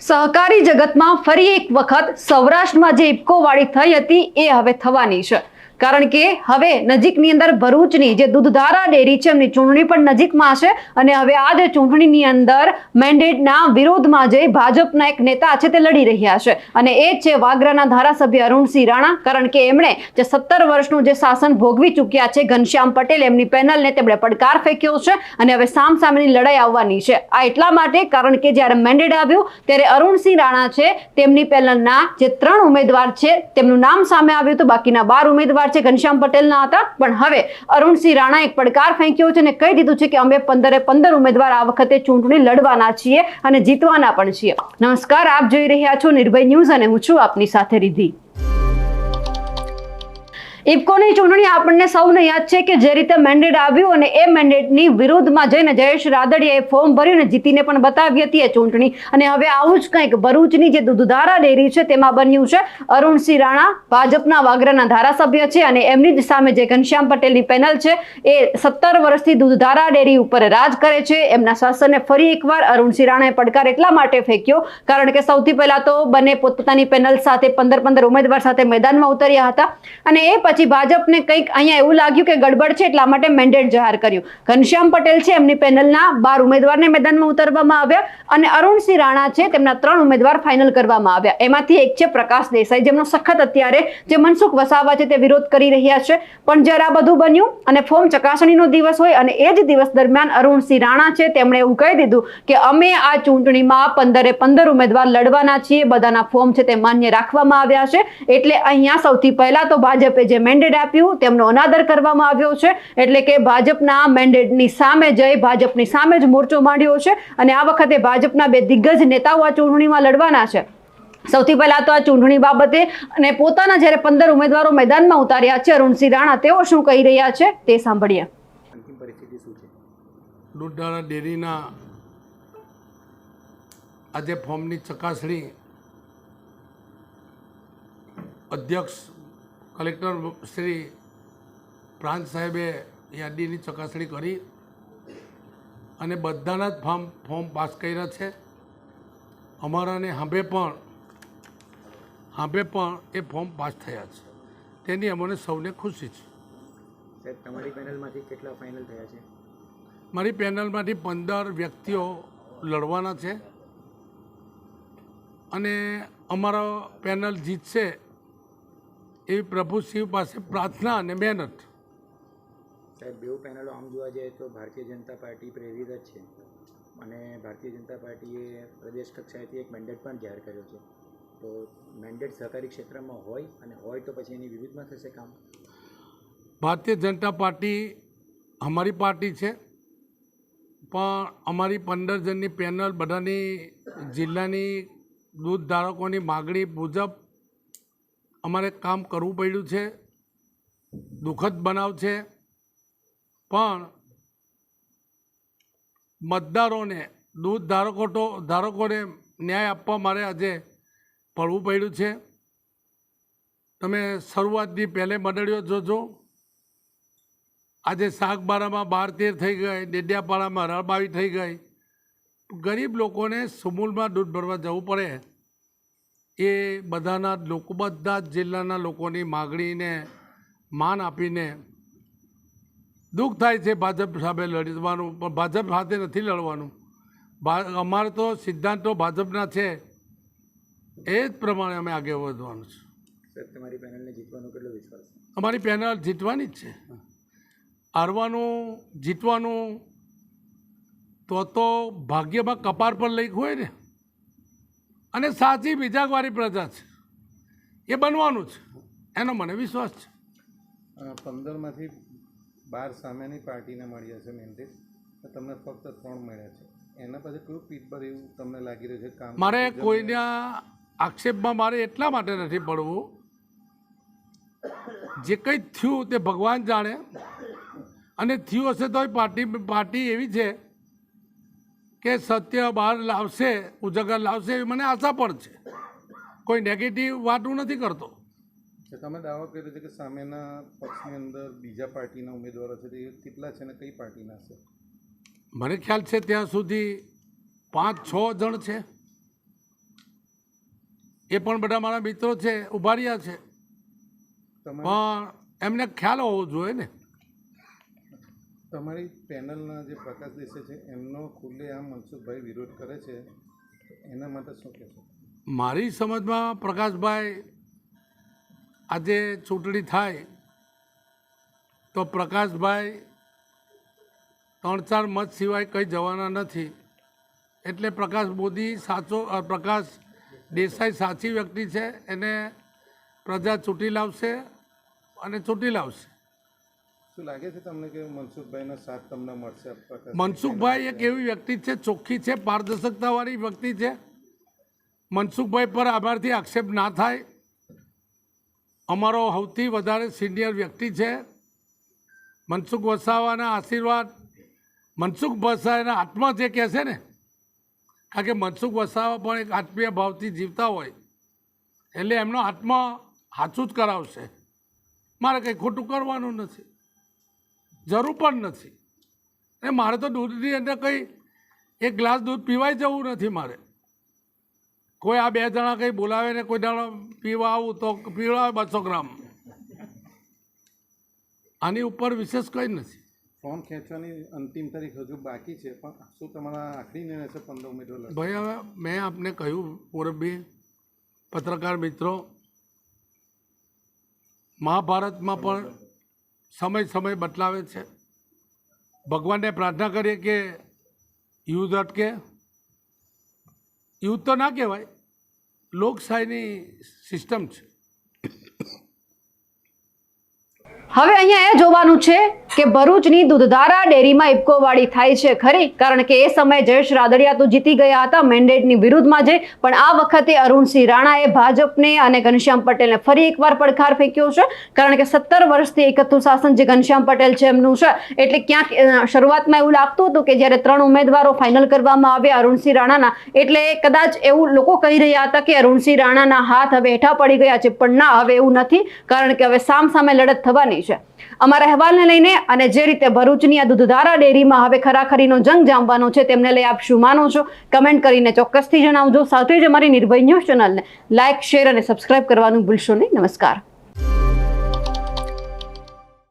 સહકારી જગતમાં ફરી એક વખત સૌરાષ્ટ્રમાં જે ઇફકો વાળી થઈ હતી, એ હવે થવાની છે. કારણ કે હવે નજીકની અંદર ભરૂચની જે દૂધધારા ડેરી છે, એમની ચૂંટણી પણ નજીકમાં છે અને હવે આ જે ચૂંટણીની અંદર મેન્ડેટના વિરોધમાં જે ભાજપના એક નેતા છે, તે લડી રહ્યા છે. અને એ છે, વાગરાના ધારાસભ્ય અરુણસિંહ રાણા, કારણ કે એમણે જે સત્તર વર્ષનું જે શાસન ભોગવી ચૂક્યા છે, ઘનશ્યામ પટેલ, એમની પેનલને તેમણે પડકાર ફેંક્યો છે અને હવે સામ સામેની લડાઈ આવવાની છે. આ એટલા માટે કારણ કે જ્યારે મેન્ડેટ આવ્યું, ત્યારે અરુણસિંહ રાણા છે, તેમની પેનલના જે ત્રણ ઉમેદવાર છે, તેમનું નામ સામે આવ્યું હતું, બાકીના બાર ઉમેદવાર છે, ઘનશ્યામ પટેલના હતા. પણ હવે અરુણસિંહ રાણા એક પડકાર ફેંક્યો છે અને કહી દીધું છે કે અમે પંદરે પંદર ઉમેદવાર આ વખતે ચૂંટણી લડવાના છીએ અને જીતવાના પણ છીએ. નમસ્કાર, આપ જોઈ રહ્યા છો નિર્ભય ન્યૂઝ અને હું છું આપની સાથે રિધિ ઇફકોની ચૂંટણી આપણને સૌને યાદ છે કે જે રીતે મેન્ડેટ આવ્યું અને એ મેન્ડેટની વિરુદ્ધમાં જઈને જયેશ રાદડિયાએ ફોર્મ ભર્યું અને જીતીને પણ બતાવી હતી એ ચૂંટણી. અને હવે આવું જ કંઈક ભરૂચની જે દૂધધારા ડેરી છે તેમાં બન્યું છે. અરુણસિંહ રાણા ભાજપના વાગરાના ધારાસભ્ય છે અને એમની જ સામે જે ઘનશ્યામ પટેલની પેનલ છે એ સત્તર વર્ષથી દૂધધારા ડેરી ઉપર રાજ કરે છે. એમના શાસનને ફરી એકવાર અરુણસિંહ રાણાએ પડકાર એટલા માટે ફેંક્યો, કારણ કે સૌથી પહેલા તો બંને પોતપોતાની પેનલ સાથે પંદર પંદર ઉમેદવાર સાથે મેદાનમાં ઉતર્યા હતા. અને એ પછી ભાજપને કંઈક અહીંયા એવું લાગ્યું કે ગડબડ છે એટલા માટે મેન્ડેટ જાહેર કર્યું. ઘનશ્યામ પટેલ છે, એમની પેનલના બાર ઉમેદવારને મેદાનમાં ઉતારવામાં આવ્યા. અને અરુણસિંહ રાણા છે, તેમના ત્રણ ઉમેદવાર ફાઇનલ કરવામાં આવ્યા. એમાંથી એક છે પ્રકાશ દેસાઈ, જેમનો સખત અત્યારે જે મનસુખ વસાવા છે તે વિરોધ કરી રહ્યા છે. પણ જ્યારે આ બધું બન્યું અને ફોર્મ ચકાસણીનો દિવસ હોય અને એ જ દિવસ દરમિયાન અરુણસિંહ રાણા છે, તેમણે એવું કહી દીધું કે અમે આ ચૂંટણીમાં પંદરે પંદર ઉમેદવાર લડવાના છીએ, બધાના ફોર્મ છે તે માન્ય રાખવામાં આવ્યા છે. એટલે અહીંયા સૌથી પહેલા તો ભાજપે જે મેન્ડેટ આપ્યું, તેમનો અનાદર કરવામાં આવ્યો છે. એટલે કે ભાજપના મેન્ડેટની સામે જઈ, ભાજપની સામે જ મોરચો માંડ્યો છે. અને આ વખતે ભાજપના બે દિગ્ગજ નેતાઓ આ ચૂંટણીમાં લડવાના છે. સૌથી પહેલા તો આ ચૂંટણી બાબતે અને પોતાના જ્યારે પંદર ઉમેદવારો મેદાનમાં ઉતાર્યા છે અરુણસિંહ રાણા તેઓ શું કહી રહ્યા છે તે સાંભળીએ. અંતિમ પરિસ્થિતિ શું છે? દૂધધારા ડેરીના આજે ફોર્મની ચકાસણી અધ્યક્ષ કલેક્ટર શ્રી પ્રાંત સાહેબે યાદીની ચકાસણી કરી. અને બધાના જ ફોર્મ ફોર્મ પાસ કર્યા છે. અમારાને હાંભે પણ હાંભે પણ એ ફોર્મ પાસ થયા છે. તેની અમને સૌને ખુશી છે. સાહેબ તમારી પેનલમાંથી કેટલા ફાઇનલ થયા છે? મારી પેનલમાંથી પંદર વ્યક્તિઓ લડવાના છે. અને અમારો પેનલ જીતશે એવી પ્રભુ શિવ પાસે પ્રાર્થના અને મહેનત. સાહેબ, બેઉ પેનલો આમ જોવા જઈએ તો ભારતીય જનતા પાર્ટી પ્રેરિત જ છે. અને ભારતીય જનતા પાર્ટીએ પ્રદેશ કક્ષાએથી એક મેન્ડેટ પણ જાહેર કર્યો છે. તો મેન્ડેટ સહકારી ક્ષેત્રમાં હોય અને હોય તો પછી એની વિવિધમાં થશે કામ? ભારતીય જનતા પાર્ટી અમારી પાર્ટી છે, પણ અમારી પંદર જણની પેનલ બધાની જિલ્લાની દૂધ ધારકોની માગણી મુજબ અમારે કામ કરવું પડ્યું છે, દુઃખદ બનાવ છે. પણ મતદારોને, દૂધ ધારકો તો ધારકોને ન્યાય આપવા મારે આજે પડવું પડ્યું છે. તમે શરૂઆતની પહેલે મંડળીઓ જોજો. આજે શાકબારામાં બાર તેર થઈ ગઈ, ડેડિયાપાડામાં રળબાવી થઈ ગઈ. ગરીબ લોકોને સુમૂલમાં દૂધ ભરવા જવું પડે. એ બધાના લોકો, બધા જ જિલ્લાના લોકોની માગણીને માન આપીને દુઃખ થાય છે ભાજપ સામે લડવાનું પણ ભાજપ સાથે નથી લડવાનું. અમારે તો સિદ્ધાંતો ભાજપના છે. એ જ પ્રમાણે અમે આગળ વધવાનું છે. તમારી પેનલને જીતવાનો કેટલો વિશ્વાસ અમારી પેનલ જીતવાની જ છે. હારવાનું જીતવાનું તો તો ભાગ્યમાં કપાર પર લખ્યું હોય ને. અને સાચી બીજાવાળી પ્રજા છે. એ બનવાનું છે એનો મને વિશ્વાસ છે. પંદરમાંથી બાર સામેની પાર્ટીને મળ્યા છે મેન્ડેટ તો તમને ફક્ત ત્રણ મળ્યા છે. એના પછી કયું પીઠબળ એવું તમને લાગી રહ્યું છે કામ મારે કોઈના આક્ષેપમાં મારે એટલા માટે નથી પડવું. જે કંઈ થયું તે ભગવાન જાણે. અને થયું હશે તો પાર્ટી પાર્ટી એવી છે કે સત્ય બહાર લાવશે ઉજાગર લાવશે એવી મને આશા પણ છે. કોઈ નેગેટિવ વાત હું નથી કરતો. કે તમે દાવો કર્યો છે કે સામેના પક્ષની અંદર બીજા પાર્ટીના ઉમેદવારો છે તે કેટલા છે ને કઈ પાર્ટીના છે? મને ખ્યાલ છે ત્યાં સુધી પાંચ છ જણ છે. એ પણ બધા મારા મિત્રો છે ઊભા રહ્યા છે. પણ એમને ખ્યાલ હોવો જોઈએ ને. તમારી પેનલના જે પ્રકાશ દેશે છે એમનો ખુલ્લે આમ મનસુખભાઈ વિરોધ કરે છે. એના માટે શું કહેશો? મારી સમજમાં પ્રકાશભાઈ આજે ચૂંટણી થાય તો પ્રકાશભાઈ ત્રણ ચાર મત સિવાય કંઈ જવાના નથી. એટલે પ્રકાશ મોદી સાચો પ્રકાશ દેસાઈ સાચી વ્યક્તિ છે એને પ્રજા ચૂંટી લાવશે અને ચૂંટી લાવશે. શું લાગે છે તમને કે મનસુખભાઈનો સાથ તમને મળશે? મનસુખભાઈ એક એવી વ્યક્તિ છે ચોખ્ખી છે પારદર્શકતાવાળી વ્યક્તિ છે. મનસુખભાઈ પર આભારથી આક્ષેપ ના થાય. અમારો સૌથી વધારે સિનિયર વ્યક્તિ છે. મનસુખ વસાવાના આશીર્વાદ. મનસુખ વસાવાના આત્મા જે કહે છે ને, કારણ કે મનસુખ વસાવા પણ એક આત્મીય ભાવથી જીવતા હોય, એટલે એમનો આત્મા સાચું જ કરાવશે. મારે કંઈ ખોટું કરવાનું નથી. જરૂર પણ નથી. અને મારે તો દૂધની અંદર કંઈ એક ગ્લાસ દૂધ પીવાય જવું નથી મારે. કોઈ આ બે જણા કંઈ બોલાવે ને કોઈ દાડો પીવા આવું તો પીવડાવે બસો ગ્રામ. આની ઉપર વિશેષ કંઈ નથી. ફોર્મ ખેંચવાની અંતિમ તારીખ હજુ બાકી છે પણ શું તમારા આખરી નિર્ણય છે પંદર ઉમેદવાર ભાઈ હવે મેં આપને કહ્યું પૂરબી પત્રકાર મિત્રો મહાભારતમાં પણ સમય સમય બદલાવે છે. ભગવાનને પ્રાર્થના કરીએ કે યુદ્ધ અટકે. યુદ્ધ તો ના કહેવાય. લોકશાહીની સિસ્ટમ છે. હવે અહીંયા એ જોવાનું છે કે ભરૂચની દૂધધારા ડેરીમાં ઇફકોવાળી થાય છે ખરી, કારણ કે એ સમયે જયેશ રાદડિયા તો જીતી ગયા હતા મેન્ડેટની વિરુદ્ધમાં જે, પણ આ વખતે અરુણસિંહ રાણાએ ભાજપને અને ઘનશ્યામ પટેલને ફરી એકવાર પડકાર ફેંક્યો છે, કારણ કે સત્તર વર્ષથી એકતું શાસન જે ઘનશ્યામ પટેલ છે એમનું છે, એટલે ક્યાંક શરૂઆતમાં એવું લાગતું હતું કે જ્યારે ત્રણ ઉમેદવારો ફાઇનલ કરવામાં આવ્યા અરુણસિંહ રાણાના, એટલે કદાચ એવું લોકો કહી રહ્યા હતા કે અરુણસિંહ રાણાના હાથ હવે હેઠા પડી ગયા છે, પણ ના, હવે એવું નથી, કારણ કે હવે સામ સામે લડત થવાની છે. અમારા અહેવાલને લઈને અને જે રીતે ભરૂચની આ દૂધધારા ડેરીમાં હવે ખરાખરીનો જંગ જામવાનો છે તેમને લઈ આપ શું માનો છો? કમેન્ટ કરીને ચોક્કસથી જણાવજો. સાથે જ અમારી નિર્ભય ન્યૂઝ ચેનલને લાઇક શેર અને સબસ્ક્રાઇબ કરવાનું ભૂલશો નહીં. નમસ્કાર.